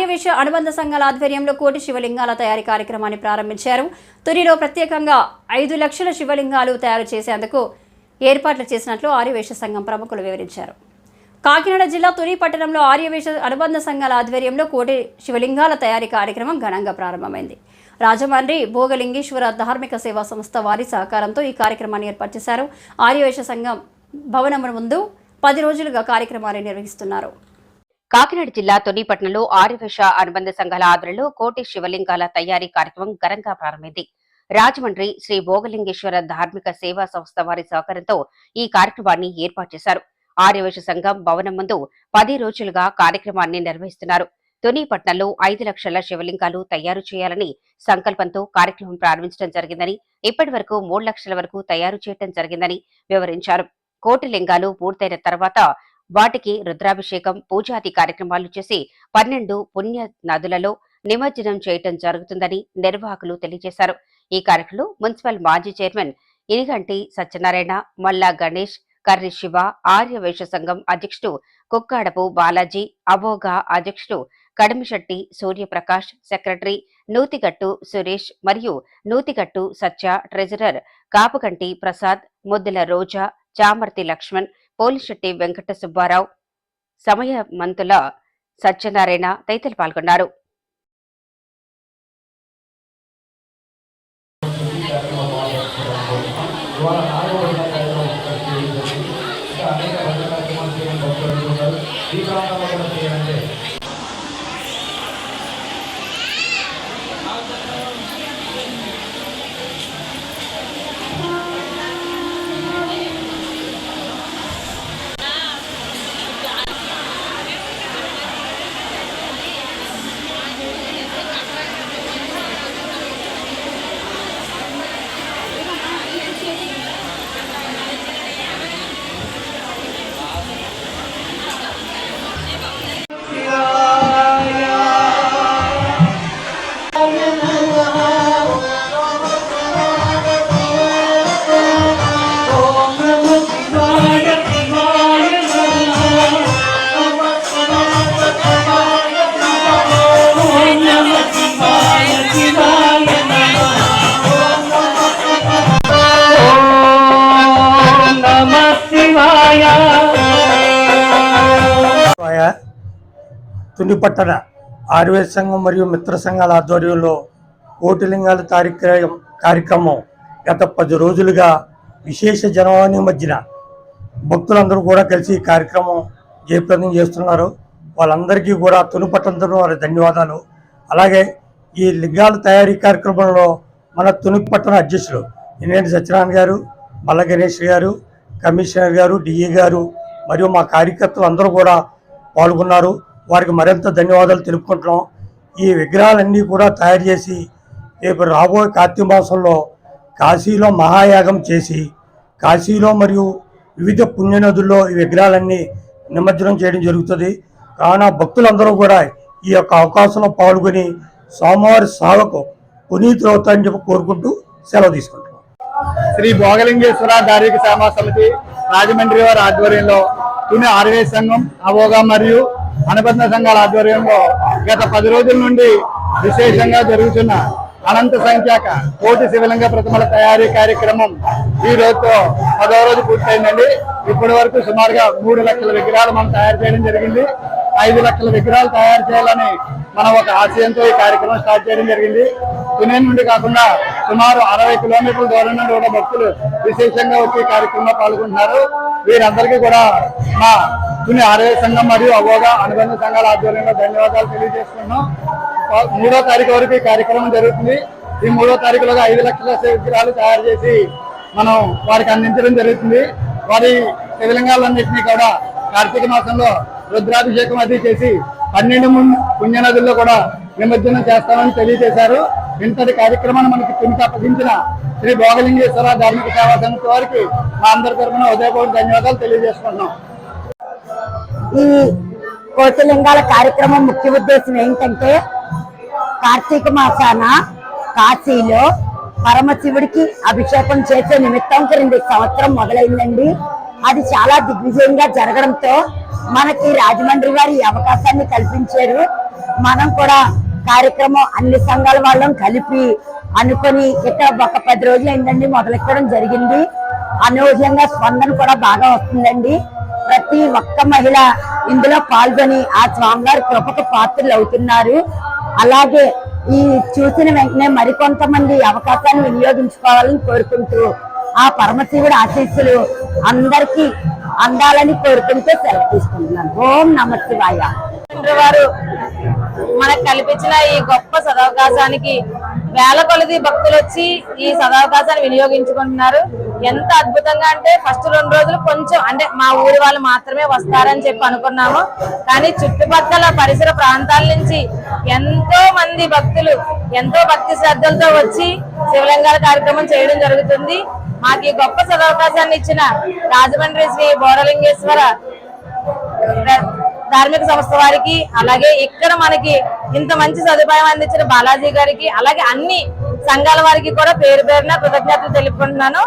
ఆర్యవేశ అనుబంధ సంఘాల ఆధ్వర్యంలో కోటి శివలింగాల తయారీ కార్యక్రమాన్ని ప్రారంభించారు. తొలిలో ప్రత్యేకంగా ఐదు లక్షల శివలింగాలు తయారు చేసేందుకు ఏర్పాట్లు చేసినట్లు ఆర్యవేశ సంఘం ప్రముఖులు వివరించారు. కాకినాడ జిల్లా తుని పట్టణంలో ఆర్యవేశ అనుబంధ సంఘాల ఆధ్వర్యంలో కోటి శివలింగాల తయారీ కార్యక్రమం ఘనంగా ప్రారంభమైంది. రాజమండ్రి భోగలింగేశ్వర ధార్మిక సేవా సంస్థ వారి సహకారంతో ఈ కార్యక్రమాన్ని ఏర్పాటు చేశారు. ఆర్యవేశ సంఘం భవనం ముందు పది రోజులుగా కార్యక్రమాన్ని నిర్వహిస్తున్నారు. కాకినాడ జిల్లా తొనిపట్నంలో ఆర్యవేశ అనుబంధ సంఘాల ఆధ్వర్యంలో కోటి శివలింగాల తయారీ కార్యక్రమం ఘనంగా ప్రారంభమైంది. రాజమండ్రి శ్రీ భోగలింగేశ్వర ధార్మిక సేవా సంస్థ వారి సహకారంతో ఈ కార్యక్రమాన్ని ఏర్పాటు చేశారు. ఆర్యవేశ సంఘం భవనం ముందు పది రోజులుగా కార్యక్రమాన్ని నిర్వహిస్తున్నారు. తొనిపట్నంలో ఐదు లక్షల శివలింగాలు తయారు చేయాలని సంకల్పంతో కార్యక్రమం ప్రారంభించడం జరిగిందని ఇప్పటి వరకు మూడు లక్షల వరకు తయారు చేయడం జరిగిందని వివరించారు. కోటి లింగాలు పూర్తయిన తర్వాత వాటికి రుద్రాభిషేకం పూజాది కార్యక్రమాలు చేసి పన్నెండు పుణ్య నదులలో నిమజ్జనం చేయటం జరుగుతుందని నిర్వాహకులు తెలియజేశారు. ఈ కార్యక్రమంలో మున్సిపల్ మాజీ చైర్మన్ ఇనిగంటి సత్యనారాయణ మల్లా గణేష్ కర్రి శివ ఆర్య వైశ్య సంఘం అధ్యక్షుడు కుక్కాడపు బాలాజీ అబోగా అధ్యక్షుడు కడిమిశెట్టి సూర్యప్రకాష్ సెక్రటరీ నూతిగట్టు సురేష్ మరియు నూతిగట్టు సత్య ట్రెజరర్ కాపుగంటి ప్రసాద్ ముద్దుల రోజా చామర్తి లక్ష్మణ్ పోలిశెట్టి వెంకట సుబ్బారావు సమయమంతుల సత్యనారాయణ తదితరులు పాల్గొన్నారు. ఇవాళ తునిపట్టణ ఆర్వేద సంఘం మరియు మిత్ర సంఘాల ఆధ్వర్యంలో కోటిలింగాల కార్యక్రమం కార్యక్రమం గత పది రోజులుగా విశేష జనవాణి మధ్యన భక్తులందరూ కూడా కలిసి ఈ కార్యక్రమం జయప్రదం చేస్తున్నారు. వాళ్ళందరికీ కూడా తునిపట్టణ వారి ధన్యవాదాలు. అలాగే ఈ లింగాల తయారీ కార్యక్రమంలో మన తునిపట్టణ అధ్యక్షులు ఇనేటి సత్యనారాయణ గారు మల్ల గణేష్ గారు కమిషనర్ గారు డిఈ గారు మరియు మా కార్యకర్తలు అందరూ కూడా పాల్గొన్నారు. వారికి మరింత ధన్యవాదాలు తెలుపుకుంటున్నాం. ఈ విగ్రహాలన్నీ కూడా తయారు చేసి రేపు రాబోయే కార్తీక మాసంలో కాశీలో మహాయాగం చేసి కాశీలో మరియు వివిధ పుణ్యనదుల్లో ఈ విగ్రహాలన్నీ నిమజ్జనం చేయడం జరుగుతుంది. కావున భక్తులందరూ కూడా ఈ యొక్క అవకాశంలో పాల్గొని సోమవారి సేవకు పునీతులవుతారని చెప్పి కోరుకుంటూ సెలవు తీసుకుంటారు శ్రీ భోగలింగేశ్వర ధార్మిక సేవా సమితి రాజమండ్రి వారి ఆధ్వర్యంలో తుని ఆర్వే సంఘం అవోగా మరియు అనుబంధ సంఘాల ఆధ్వర్యంలో గత పది రోజుల నుండి విశేషంగా జరుగుతున్న అనంత సంఖ్యాక కోటి శివలింగ ప్రతిమల తయారీ కార్యక్రమం ఈ రోజుతో పదో రోజు పూర్తయిందండి. ఇప్పటి వరకు సుమారుగా మూడు లక్షల విగ్రహాలు మనం తయారు చేయడం జరిగింది. ఐదు లక్షల విగ్రహాలు తయారు చేయాలని మనం ఒక ఆశయంతో ఈ కార్యక్రమం స్టార్ట్ చేయడం జరిగింది. తునే నుండి కాకుండా సుమారు అరవై కిలోమీటర్ల దూరం నుండి కూడా భక్తులు విశేషంగా వచ్చి కార్యక్రమంలో పాల్గొంటున్నారు. వీరందరికీ కూడా మా పుణ్య ఆరోగ్య సంఘం మరియు అవోగా అనుబంధ సంఘాల ఆధ్వర్యంలో ధన్యవాదాలు తెలియజేసుకుంటున్నాం. మూడో తారీఖు వరకు ఈ కార్యక్రమం జరుగుతుంది. ఈ మూడో తారీఖులోగా ఐదు లక్షల విగ్రహాలు తయారు చేసి మనం వారికి అందించడం జరుగుతుంది. వారి శివలింగాలన్నింటినీ కూడా కార్తీక మాసంలో రుద్రాభిషేకం అది చేసి పన్నెండు పుణ్యనదుల్లో కూడా నిమజ్జనం చేస్తామని తెలియజేశారు. ఇంతటి కార్యక్రమాన్ని మనకి కింద అప్పగించిన శ్రీ భోగలింగేశ్వర ధార్మిక సేవా సమితి వారికి మా అందరి తరఫున ఉదయపూర్వక ధన్యవాదాలు తెలియజేసుకుంటున్నాం. ఈ కోటిలింగాల కార్యక్రమం ముఖ్య ఉద్దేశం ఏంటంటే కార్తీక మాసాన కాశీలో పరమశివుడికి అభిషేకం చేసే నిమిత్తం క్రింది సంవత్సరం మొదలైందండి. అది చాలా దిగ్విజయంగా జరగడంతో మనకి రాజమండ్రి వారి ఈ అవకాశాన్ని కల్పించారు. మనం కూడా కార్యక్రమం అన్ని సంఘాల వాళ్ళం కలిపి అనుకొని ఇక్కడ ఒక పది రోజులు అయిందండి మొదలెక్కడం జరిగింది. అనూహ్యంగా స్పందన కూడా బాగా వస్తుందండి. ప్రతి ఒక్క మహిళ ఇందులో పాల్గొని ఆ స్వామివారి కృపకు పాత్రలు అవుతున్నారు. అలాగే ఈ చూసిన వెంటనే మరికొంతమంది అవకాశాన్ని వినియోగించుకోవాలని కోరుకుంటూ ఆ పరమశివుడి ఆశీస్సులు అందరికీ అందాలని కోరుకుంటూ సెలవు తీసుకుంటున్నాను. ఓం నమ శివాయ. వారు మనకు కల్పించిన ఈ గొప్ప సదవకాశానికి వేల కొలది భక్తులు వచ్చి ఈ సదవకాశాన్ని వినియోగించుకుంటున్నారు. ఎంత అద్భుతంగా అంటే ఫస్ట్ రెండు రోజులు కొంచెం అంటే మా ఊరి వాళ్ళు మాత్రమే వస్తారని చెప్పి అనుకున్నాము. కానీ చుట్టుపక్కల పరిసర ప్రాంతాల నుంచి ఎంతో మంది భక్తులు ఎంతో భక్తి శ్రద్ధలతో వచ్చి శివలింగాల కార్యక్రమం చేయడం జరుగుతుంది. మాకు ఈ గొప్ప సదవకాశాన్ని ఇచ్చిన రాజమండ్రి శ్రీ బోరలింగేశ్వర ధార్మిక సంస్థ వారికి అలాగే ఇక్కడ మనకి ఇంత మంచి సదుపాయం అందించిన బాలాజీ గారికి అలాగే అన్ని సంఘాల వారికి కూడా పేరు పేరున కృతజ్ఞతలు తెలుపుకుంటున్నాను.